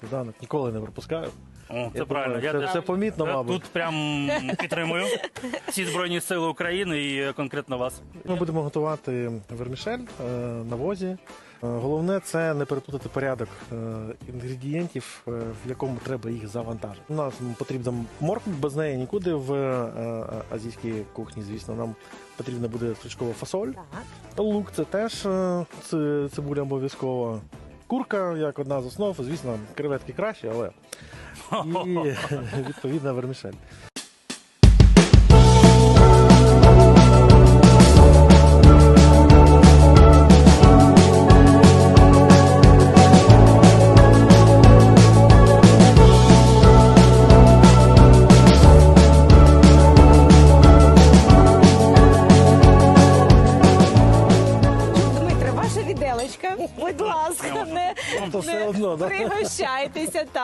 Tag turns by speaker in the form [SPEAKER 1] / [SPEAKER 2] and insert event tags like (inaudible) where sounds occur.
[SPEAKER 1] сніданок ніколи не пропускаю.
[SPEAKER 2] О, це
[SPEAKER 1] Я
[SPEAKER 2] правильно.
[SPEAKER 1] думаю, це,
[SPEAKER 2] теж-
[SPEAKER 1] це помітно, мабуть.
[SPEAKER 2] Тут прям підтримую (laughs) всі збройні сили України і е, конкретно вас.
[SPEAKER 1] Ми будемо готувати вермішель е, на возі. Е, Головне це не переплутати порядок е, інгредієнтів, е, в якому треба їх завантажити. У нас потрібна морква, без неї нікуди в е, азійській кухні. Звісно, нам потрібна буде стручкова фасоль.
[SPEAKER 3] Так.
[SPEAKER 1] Лук це теж е, це- цибуля обов'язково. Курка як одна з основ, звісно, креветки краще, але (laughs) і відповідна вермішель.
[SPEAKER 3] Дмитре. Будь ласка, не,
[SPEAKER 1] все
[SPEAKER 3] не
[SPEAKER 1] одно, да?
[SPEAKER 3] пригощайтеся.